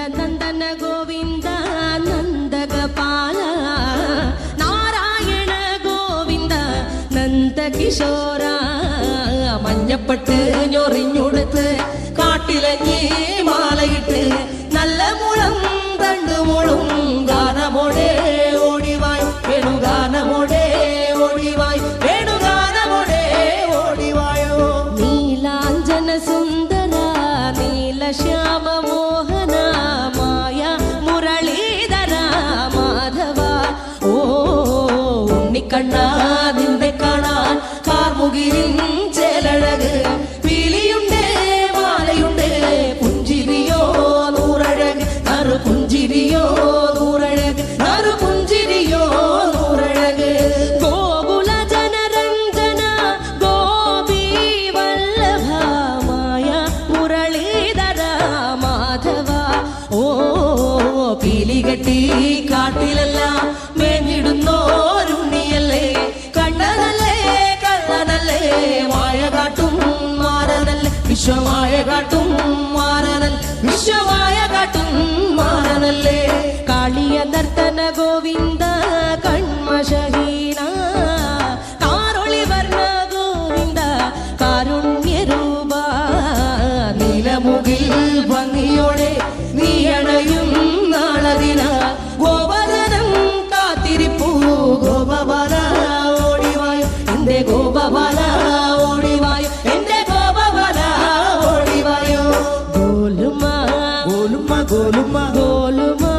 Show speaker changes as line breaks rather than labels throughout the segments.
നന്ദനന്ദന ഗോവിന്ദ നന്ദഗപാല നാരായണ ഗോവിന്ദ നന്ദകിശോര മഞ്ഞപ്പെട്ട് ഞൊറിഞ്ഞുടുത്ത് കാട്ടിലഞ്ഞി മാലയിട്ട് നല്ല മുളം തണ്ടുമുളും ഗാനമോടെ ഓടിവായ്. വേണുഗാനമോടെ ഓടിവായ്. നീലശ്യാമ ഉണ്ണിക്കണ്ണാ നിന്നെ കാണാൻ കാർമുകിലിൻ ചേലഴക് വിളിയുണ്ട് മാലയുണ്ട്. പുഞ്ചിരിയോ നൂറഴക് നറു പുഞ്ചിരിയോ നൂറഴക് നറു പുഞ്ചിരിയോ നൂറഴക്. ഗോകുല ജനരഞ്ജന ഗോപി വല്ലഭമായ മുരളീധര മാധവ. ഓ പീലികെട്ടി കാട്ടിലെല്ലാം മേഞ്ഞിടുന്നോരുണ്ണിയല്ലേ വിശ്വമായ കാട്ടും മാറനൽ വിശ്വമായ കാട്ടും മാറനല്ലേ?
গোলমা
গোলমা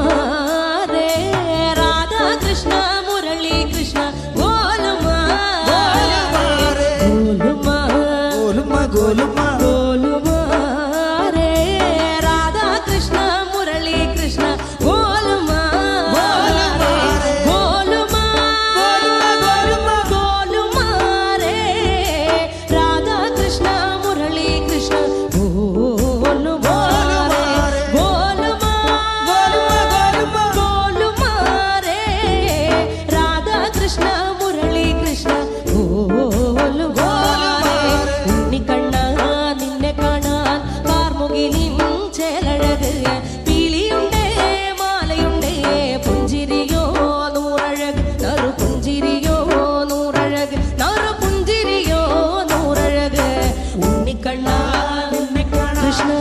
நறு புஞ்சிரியோ நூறழகு நறு புஞ்சிரியோ நூறழகு. உன்னை கண்ணா கிருஷ்ணா